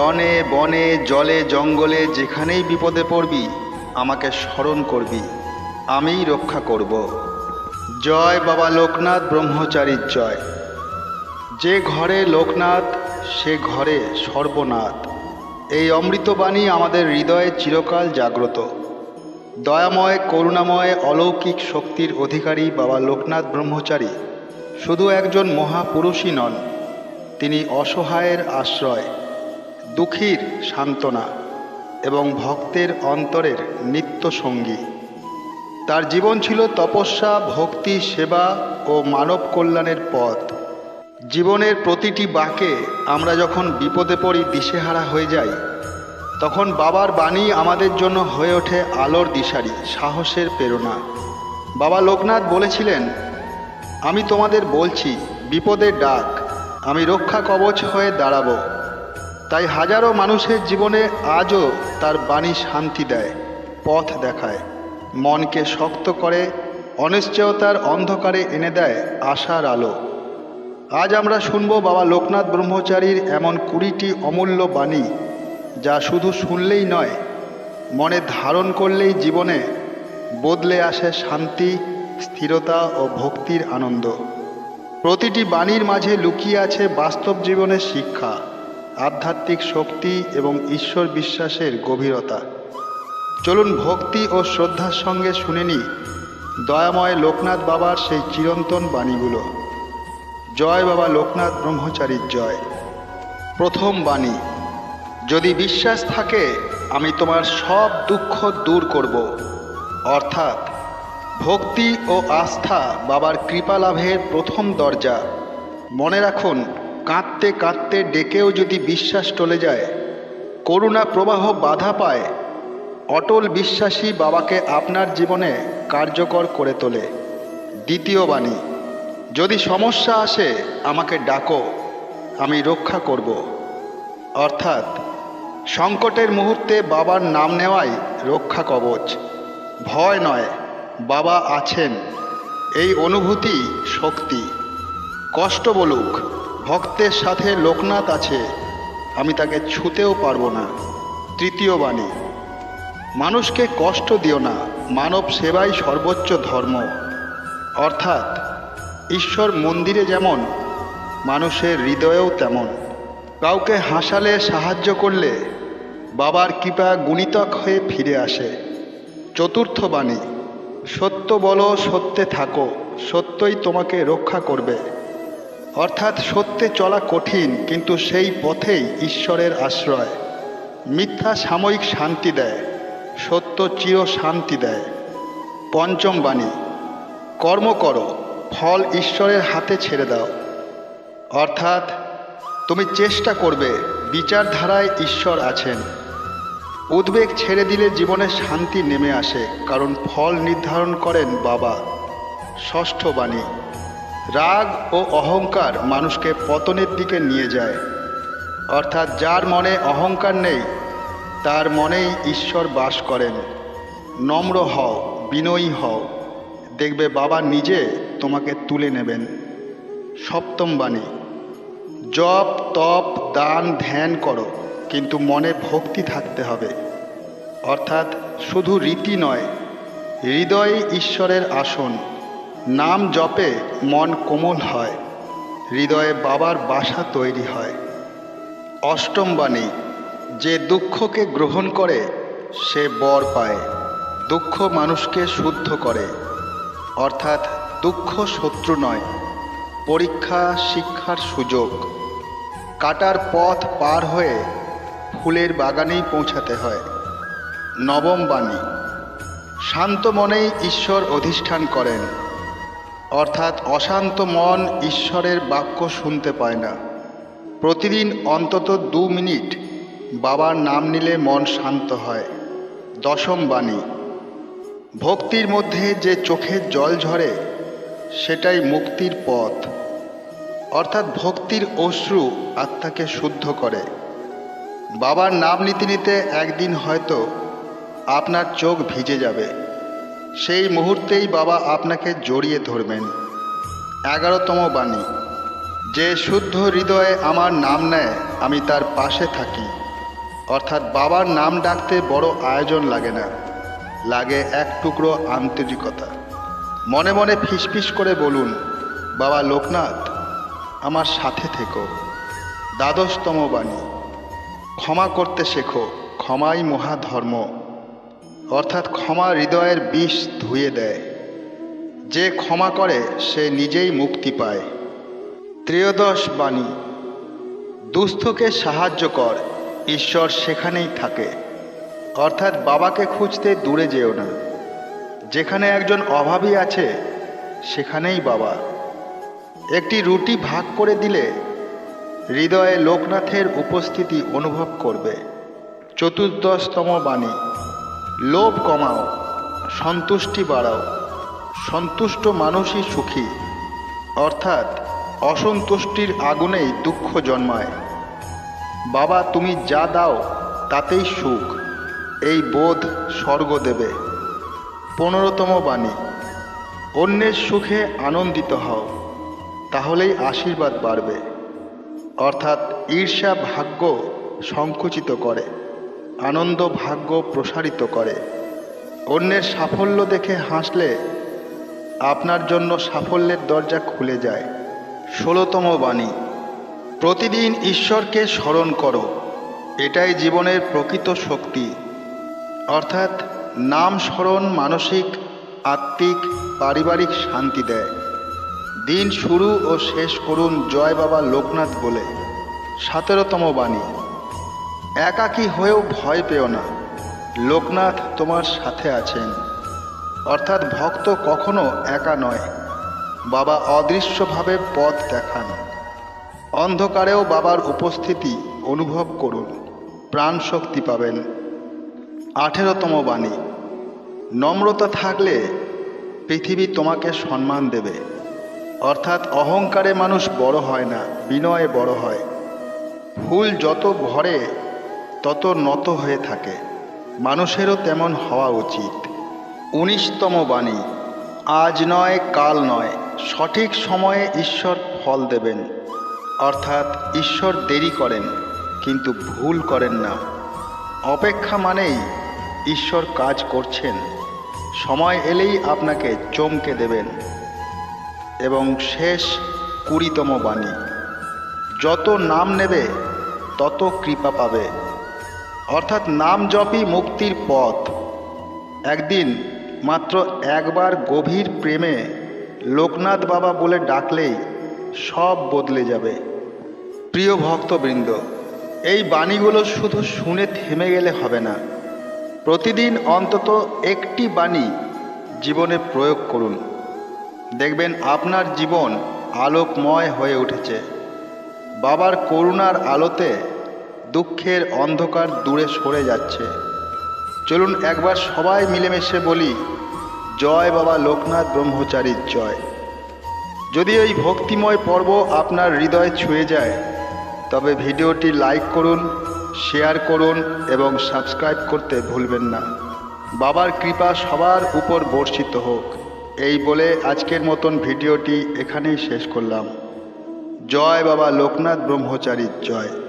রনে বনে, জলে, জঙ্গলে, যেখানেই বিপদে পড়বি, আমাকে স্মরণ করবি। আমিই রক্ষা করব। জয় বাবা লোকনাথ ব্রহ্মচারীর জয়। যে ঘরে লোকনাথ, সে ঘরে সর্বনাথ। এই অমৃতবাণী আমাদের হৃদয়ে চিরকাল জাগ্রত। দয়াময়, করুণাময়, অলৌকিক শক্তির অধিকারী বাবা লোকনাথ ব্রহ্মচারী শুধু একজন মহাপুরুষই নন, তিনি অসহায়ের আশ্রয়। দুঃখীর সান্ত্বনা এবং ভক্তের অন্তরের নিত্য সঙ্গী। তার জীবন ছিল তপস্যা, ভক্তি, সেবা ও মানব কল্যাণের পথ। জীবনের প্রতিটি বাঁকে আমরা যখন বিপদে পড়ি, দিশেহারা হয়ে যাই, তখন বাবার বাণী আমাদের জন্য হয়ে ওঠে আলোর দিশারি, সাহসের প্রেরণা। বাবা লোকনাথ বলেছিলেন, আমি তোমাদের বলছি, বিপদের ডাক, আমি রক্ষা কবচ হয়ে দাঁড়াবো। তাই হাজারো মানুষের জীবনে আজও তার বাণী শান্তি দেয়, পথ দেখায়, মনকে শক্ত করে, অনিশ্চয়তার অন্ধকারে এনে দেয় আশার আলো। আজ আমরা শুনব বাবা লোকনাথ ব্রহ্মচারীর এমন কুড়িটি অমূল্য বাণী, যা শুধু শুনলেই নয়, মনে ধারণ করলেই জীবনে বদলে আসে শান্তি, স্থিরতা ও ভক্তির আনন্দ। প্রতিটি বাণীর মাঝে লুকিয়ে আছে বাস্তব জীবনের শিক্ষা। আধ্যাত্মিক শক্তি এবং ঈশ্বর বিশ্বাসের গভীরতা। চলুন ভক্তি ও শ্রদ্ধার সঙ্গে শুনে নিই দয়াময় লোকনাথ বাবার সেই চিরন্তন বাণীগুলো। জয় বাবা লোকনাথ ব্রহ্মচারীর জয়। প্রথম বাণী, যদি বিশ্বাস থাকে, আমি তোমার সব দুঃখ দূর করব। অর্থাৎ, ভক্তি ও আস্থা বাবার কৃপা লাভের প্রথম দরজা। মনে রাখুন কাঁদতে কাঁদতে ডেকেও যদি বিশ্বাস টলে যায়, করুণা প্রবাহ বাধা পায়, অটল বিশ্বাসী বাবাকে আপনার জীবনে কার্যকর করে তোলে। দ্বিতীয় বাণী, যদি সমস্যা আসে আমাকে ডাকো, আমি রক্ষা করব। অর্থাৎ, সংকটের মুহূর্তে বাবার নাম নেওয়াই রক্ষা কবচ। ভয় নয়, বাবা আছেন, এই অনুভূতি শক্তি। কষ্ট বলুক ভক্তের সাথে লোকনাথ আছে, আমি তাকে ছুতেও পারব না। তৃতীয় বাণী, মানুষকে কষ্ট দিও না, মানব সেবাই সর্বোচ্চ ধর্ম। অর্থাৎ, ঈশ্বর মন্দিরে যেমন, মানুষের হৃদয়েও তেমন। কাউকে হাসালে সাহায্য করলে, বাবার কৃপা গুণিতক হয়ে ফিরে আসে। চতুর্থ বাণী, সত্য বলো, সত্যে থাকো, সত্যই তোমাকে রক্ষা করবে। অর্থাৎ সত্যে চলা কঠিন, কিন্তু সেই পথেই ঈশ্বরের আশ্রয়। মিথ্যা সাময়িক শান্তি দেয়, সত্য চির শান্তি দেয়। পঞ্চম বাণী, কর্ম করো, ফল ঈশ্বরের হাতে ছেড়ে দাও। অর্থাৎ, তুমি চেষ্টা করবে, বিচারধারায় ঈশ্বর আছেন। উদ্বেগ ছেড়ে দিলে জীবনে শান্তি নেমে আসে, কারণ ফল নির্ধারণ করেন বাবা। ষষ্ঠ বাণী রাগ ও অহংকার মানুষকে পতনের দিকে নিয়ে যায়। অর্থাৎ যার মনে অহংকার নেই, তার মনেই ঈশ্বর বাস করেন। নম্র হও, বিনয়ী হও। দেখবে বাবা নিজে তোমাকে তুলে নেবেন। সপ্তম বাণী, জপ, তপ, দান, ধ্যান করো, কিন্তু মনে ভক্তি থাকতে হবে। অর্থাৎ শুধু রীতি নয় হৃদয়ে ঈশ্বরের আসন। নাম জপে মন কোমল হয়, হৃদয়ে বাবার বাসা তৈরি হয়। অষ্টম বাণী, যে দুঃখকে গ্রহণ করে, সে বর পায়, দুঃখ মানুষকে শুদ্ধ করে। অর্থাৎ দুঃখ শত্রু নয়, পরীক্ষা শিক্ষার সুযোগ। কাটার পথ পার হয়ে ফুলের বাগানেই পৌঁছাতে হয়। নবম বাণী, শান্ত মনেই ঈশ্বর অধিষ্ঠান করেন। অর্থাৎ অশান্ত মন ঈশ্বরের বাক্য শুনতে পায় না। প্রতিদিন অন্তত দু মিনিট বাবার নাম নিলে মন শান্ত হয়। দশম বাণী, ভক্তির মধ্যে যে চোখের জল ঝরে, সেটাই মুক্তির পথ। অর্থাৎ ভক্তির অশ্রু আত্মাকে শুদ্ধ করে। বাবার নাম নিতে নিতে একদিন হয়তো আপনার চোখ ভিজে যাবে। সেই মুহূর্তেই বাবা আপনাকে জড়িয়ে ধরবেন। এগারোতম বাণী, যে শুদ্ধ হৃদয়ে আমার নাম নেয়, আমি তার পাশে থাকি। অর্থাৎ বাবার নাম ডাকতে বড় আয়োজন লাগে না, লাগে এক টুকরো আন্তরিকতা। মনে মনে ফিসফিস করে বলুন, বাবা লোকনাথ, আমার সাথে থেকো। দ্বাদশতম বাণী, ক্ষমা করতে শেখো, ক্ষমাই মহাধর্ম। অর্থাৎ ক্ষমা হৃদয়ের বিষ ধুয়ে দেয়। যে ক্ষমা করে, সে নিজেই মুক্তি পায়। ত্রয়োদশ বাণী, দুস্থকে সাহায্য কর, ঈশ্বর সেখানেই থাকে। অর্থাৎ বাবাকে খুঁজতে দূরে যেও না। যেখানে একজন অভাবী আছে, সেখানেই বাবা। একটি রুটি ভাগ করে দিলে, হৃদয়ে লোকনাথের উপস্থিতি অনুভব করবে। চতুর্দশতম বাণী লোভ কমাও, সন্তুষ্টি বাড়াও। সন্তুষ্ট মানুষই সুখী। অর্থাৎ অসন্তুষ্টির আগুনেই দুঃখ জন্মায়। বাবা, তুমি যা দাও, তাতেই সুখ। এই বোধ স্বর্গ দেবে। পনেরোতম বাণী, অন্যের সুখে আনন্দিত হও, তাহলেই আশীর্বাদ বাড়বে। অর্থাৎ ঈর্ষা ভাগ্য সংকুচিত করে। আনন্দ ভাগ্য প্রসারিত করে। অন্যের সাফল্য দেখে হাসলে আপনার জন্য সাফল্যের দরজা খুলে যায়। ষোলোতম বাণী, প্রতিদিন ঈশ্বরকে স্মরণ করো, এটাই জীবনের প্রকৃত শক্তি। অর্থাৎ নাম স্মরণ মানসিক, আত্মিক, পারিবারিক শান্তি দেয়। দিন শুরু ও শেষ করুন জয় বাবা লোকনাথ বলে। সতেরোতম বাণী একাকী হয়েও ভয় পেও না। লোকনাথ তোমার সাথে আছেন। অর্থাৎ ভক্ত কখনো একা নয়। বাবা অদৃশ্যভাবে পথ দেখান। অন্ধকারেও বাবার উপস্থিতি অনুভব করুন। প্রাণ শক্তি পাবেন। আঠেরোতম বাণী। নম্রতা থাকলে পৃথিবী তোমাকে সম্মান দেবে। অর্থাৎ অহংকারে মানুষ বড় হয় না, বিনয়ে বড় হয়। ফুল যত ভরে তত নত হয়ে থাকে। মানুষেরও তেমন হওয়া উচিত। উনিশতম বাণী, আজ নয়, কাল নয়, সঠিক সময়ে ঈশ্বর ফল দেবেন। অর্থাৎ ঈশ্বর দেরি করেন, কিন্তু ভুল করেন না। অপেক্ষা মানেই ঈশ্বর কাজ করছেন। সময় এলেই আপনাকে চমকে দেবেন। এবং শেষ কুড়িতম বাণী, যত নাম নেবে, তত কৃপা পাবে। অর্থাৎ নাম জপই মুক্তির পথ। একদিন মাত্র একবার গভীর প্রেমে লোকনাথ বাবা বলে ডাকলেই সব বদলে যাবে। প্রিয় ভক্তবৃন্দ, এই বাণীগুলো শুধু শুনে থেমে গেলে হবে না। প্রতিদিন অন্তত একটি বাণী জীবনে প্রয়োগ করুন। দেখবেন আপনার জীবন আলোকময় হয়ে উঠেছে। বাবার করুণার আলোতে দুঃখের অন্ধকার দূরে সরে যাচ্ছে। চলুন একবার সবাই মিলেমিশে বলি, জয় বাবা লোকনাথ ব্রহ্মচারীর জয়। যদি এই ভক্তিময় পর্ব আপনার হৃদয় ছুঁয়ে যায়, তবে ভিডিওটি লাইক করুন, শেয়ার করুন এবং সাবস্ক্রাইব করতে ভুলবেন না। বাবার কৃপা সবার উপর বর্ষিত হোক। এই বলে আজকের মতন ভিডিওটি এখানেই শেষ করলাম। জয় বাবা লোকনাথ ব্রহ্মচারীর জয়।